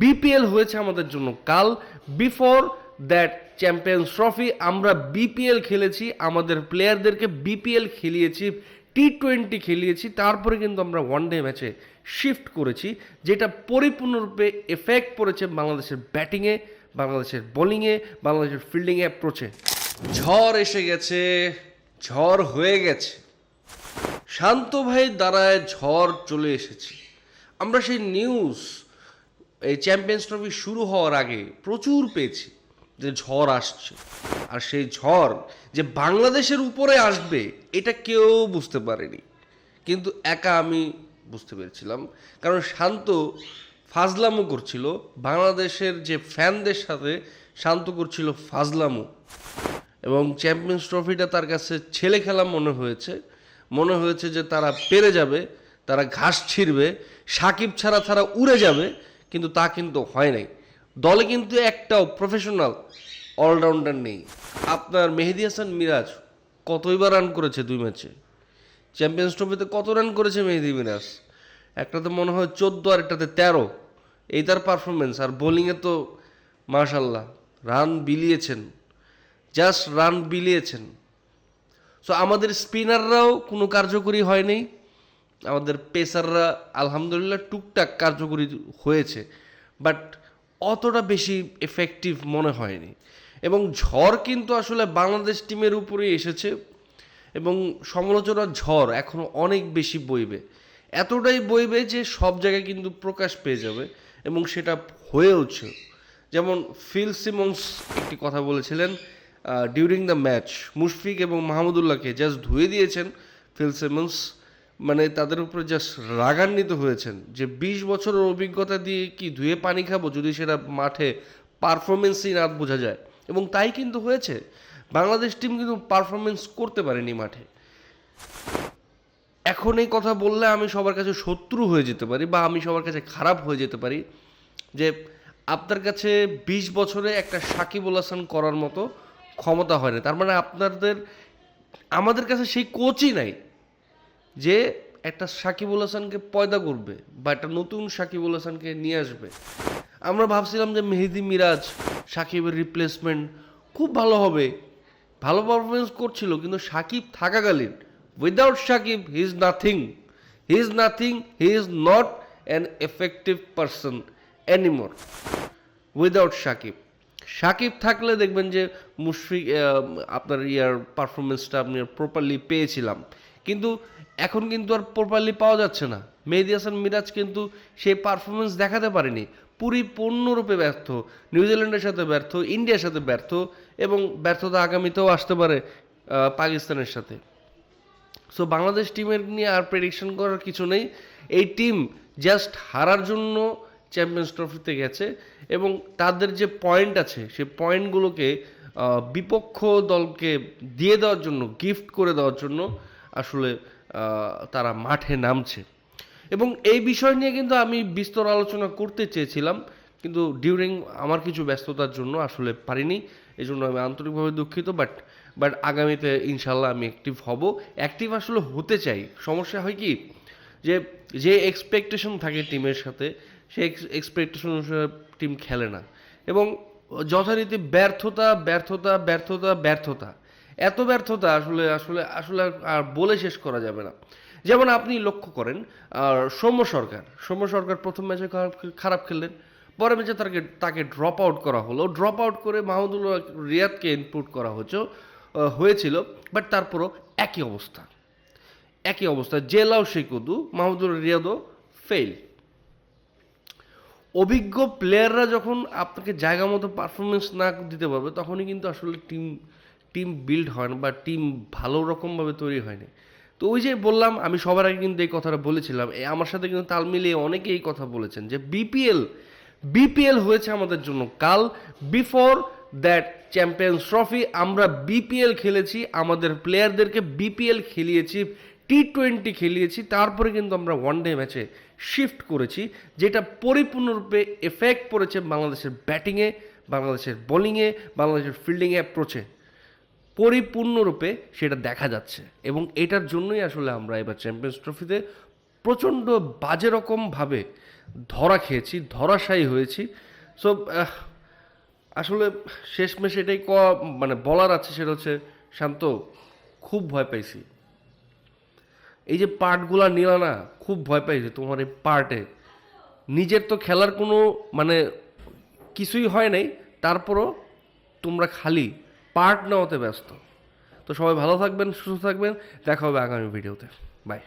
BPL হয়েছে আমাদের জন্য। কাল বিফোর দ্যাট চ্যাম্পিয়ন্স ট্রফি আমরা বিপিএল খেলেছি, আমাদের প্লেয়ারদেরকে বিপিএল খেলিয়েছি টি টোয়েন্টি খেলিয়েছি, তারপরে কিন্তু আমরা ওয়ান ডে ম্যাচে শিফট করেছি, যেটা পরিপূর্ণরূপে এফেক্ট পড়েছে বাংলাদেশের ব্যাটিংয়ে বাংলাদেশের বোলিংয়ে বাংলাদেশের ফিল্ডিংয়ে অ্যাপ্রোচে ঝড় এসে গেছে, ঝড় হয়ে গেছে। শান্ত ভাই দ্বারায় ঝড় চলে এসেছে। আমরা সেই নিউজ এই চ্যাম্পিয়ন্স ট্রফি শুরু হওয়ার আগে প্রচুর পেয়েছি, যে ঝড় আসছে। আর সেই ঝড় যে বাংলাদেশের উপরে আসবে, এটা কেউ বুঝতে পারেনি। কিন্তু একা আমি বুঝতে পেরেছিলাম। কারণ শান্ত ফাজলামো করছিল, বাংলাদেশের যে ফ্যানদের সাথে শান্ত করছিল ফাজলামো। এবং চ্যাম্পিয়ন্স ট্রফিটা তার কাছে ছেলে খেলা মনে হয়েছে। মনে হয়েছে যে তারা পেরে যাবে, তারা ঘাস ছিঁড়বে, সাকিব ছাড়া তারা উড়ে যাবে। কিন্তু তা কিন্তু হয় নাই। দলে কিন্তু একটাও প্রফেশনাল অলরাউন্ডার নেই। আপনার মেহেদি হাসান মিরাজ কতই কতইবার রান করেছে দুই ম্যাচে? চ্যাম্পিয়ন্স ট্রফিতে কত রান করেছে মেহেদি মিরাজ? একটাতে মনে হয় চোদ্দ আর একটাতে তেরো। এই তার পারফরমেন্স আর বোলিংয়ে তো মাশাল্লাহ রান বিলিয়েছেন। জাস্ট রান বিলিয়েছেন। সো আমাদের স্পিনাররাও কোনো কার্যকরী হয়নি আমাদের পেসাররা আলহামদুলিল্লাহ টুকটাক কার্যকরী হয়েছে, বাট অতটা বেশি এফেক্টিভ মনে হয়নি। এবং ঝড় কিন্তু আসলে বাংলাদেশ টিমের উপরেই এসেছে এবং সমালোচনার ঝড় এখনও অনেক বেশি বইবে। এতটাই বইবে যে সব জায়গায় কিন্তু প্রকাশ পেয়ে যাবে এবং সেটা হয়েওছে। যেমন ফিল সিমন্স একটি কথা বলেছিলেন ডিউরিং দ্য ম্যাচ মুশফিক এবং মাহমুদুল্লাহকে জাস্ট ধুয়ে দিয়েছেন ফিল সিমন্স। মানে তাদের উপরে জাস্ট রাগান্বিত হয়েছেন যে বিশ বছরের অভিজ্ঞতা দিয়ে কি ধুয়ে পানি খাব যদি সেটা মাঠে পারফরমেন্সই না বোঝা যায়? এবং তাই কিন্তু হয়েছে। বাংলাদেশ টিম কিন্তু পারফরমেন্স করতে পারেনি মাঠে। এখন এই কথা বললে আমি সবার কাছে শত্রু হয়ে যেতে পারি বা আমি সবার কাছে খারাপ হয়ে যেতে পারি যে আপনার কাছে বিশ বছরে একটা সাকিবুল হাসান করার মতো ক্ষমতা হয় না। তার মানে আপনাদের, আমাদের কাছে সেই কোচই নাই। যে একটা সাকিবুল হাসানকে পয়দা করবে বা একটা নতুন সাকিবুল হাসানকে নিয়ে আসবে। আমরা ভাবছিলাম যে মেহেদি মিরাজ সাকিবের রিপ্লেসমেন্ট খুব ভালো হবে। ভালো পারফরমেন্স করছিল, কিন্তু সাকিব থাকাকালীন without Shakib he is nothing he is nothing he is not an effective person anymore without Shakib. Shakib থাকলে দেখবেন যে মুশফিক আপনার ইয়ার পারফরমেন্সটা আপনি প্রপারলি পেয়েছিলাম। কিন্তু এখন কিন্তু আর প্রপারলি পাওয়া যাচ্ছে না। মেহেদি হাসান মিরাজ কিন্তু সেই পারফরমেন্স দেখাতে পারেনি। পরিপূর্ণরূপে ব্যর্থ নিউজিল্যান্ডের সাথে ব্যর্থ ইন্ডিয়ার সাথে ব্যর্থ এবং ব্যর্থতা আগামীতেও আসতে পারে পাকিস্তানের সাথে। সো বাংলাদেশ টিমের নিয়ে আর প্রেডিকশন করার কিছু নেই। এই টিম জাস্ট হারার জন্য চ্যাম্পিয়ন্স ট্রফিতে গেছে এবং তাদের যে পয়েন্ট আছে, সেই পয়েন্টগুলোকে বিপক্ষ দলকে দিয়ে দেওয়ার জন্য গিফট করে দেওয়ার জন্য আসলে তারা মাঠে নামছে। এবং এই বিষয় নিয়ে কিন্তু আমি বিস্তর আলোচনা করতে চেয়েছিলাম, কিন্তু ডিউরিং আমার কিছু ব্যস্ততার জন্য আসলে পারিনি। এই জন্য আমি আন্তরিকভাবে দুঃখিত বাট বাট আগামীতে ইনশাল্লাহ আমি অ্যাক্টিভ হব। অ্যাক্টিভ আসলে হতে চাই। সমস্যা হয় কি, যে যে এক্সপেকটেশন থাকে টিমের সাথে, সেই এক্সপেকটেশন অনুসারে টিম খেলে না। এবং যথারীতি ব্যর্থতা ব্যর্থতা ব্যর্থতা ব্যর্থতা এত ব্যর্থতা আসলে আসলে আসলে আর বলে শেষ করা যাবে না। যেমন আপনি লক্ষ্য করেন সৌম্য সরকার সৌম্য সরকার প্রথম ম্যাচে খারাপ খেললেন। পরের ম্যাচে তাকে তাকে ড্রপ আউট করা হলো। ড্রপ আউট করে মাহমুদুল্লাহ রিয়াদকে ইনপুট করা হচ্ছে হয়েছিল। বাট তারপরও একই অবস্থা। একই অবস্থা। জেলাও সেই কদু মাহমুদুল রিয়াদও ফেল অভিজ্ঞ প্লেয়াররা যখন আপনাকে জায়গা মতো পারফরমেন্স না দিতে পারবে, তখনই কিন্তু আসলে টিম টিম বিল্ড হয় না বা টিম ভালো রকমভাবে তৈরি হয়নি তো ওই যে বললাম, আমি সবার আগে কিন্তু এই কথাটা বলেছিলাম আমার সাথে কিন্তু তাল মিলিয়ে অনেকে এই কথা বলেছেন যে বিপিএল বিপিএল হয়েছে আমাদের জন্য কাল। বিফোর দ্যাট চ্যাম্পিয়ন্স ট্রফি আমরা বিপিএল খেলেছি, আমাদের প্লেয়ারদেরকে বিপিএল খেলিয়েছি টি টোয়েন্টি খেলিয়েছি, তারপরে কিন্তু আমরা ওয়ান ডে ম্যাচে শিফট করেছি, যেটা পরিপূর্ণরূপে এফেক্ট পড়েছে বাংলাদেশের ব্যাটিংয়ে বাংলাদেশের বোলিংয়ে বাংলাদেশের ফিল্ডিংয়ে অ্যাপ্রোচে পরিপূর্ণরূপে সেটা দেখা যাচ্ছে। এবং এটার জন্যই আসলে আমরা এবার চ্যাম্পিয়ন্স ট্রফিতে প্রচণ্ড বাজে রকমভাবে ধরা খেয়েছি, ধরাশায়ী হয়েছি। সো আসলে শেষমেশ এটাই ক মানে বলার আছে সেটা হচ্ছে, শান্ত, খুব ভয় পাইছি। এই যে পার্টগুলা নিলা না, খুব ভয় পাইছি তোমার এই পার্টে। নিজের তো খেলার কোনো মানে কিছুই হয় নাই, তারপরও তোমরা খালি পার্ট নেওয়াতে ব্যস্ত। তো সবাই ভালো থাকবেন সুস্থ থাকবেন। দেখা হবে আগামী ভিডিওতে। বাই।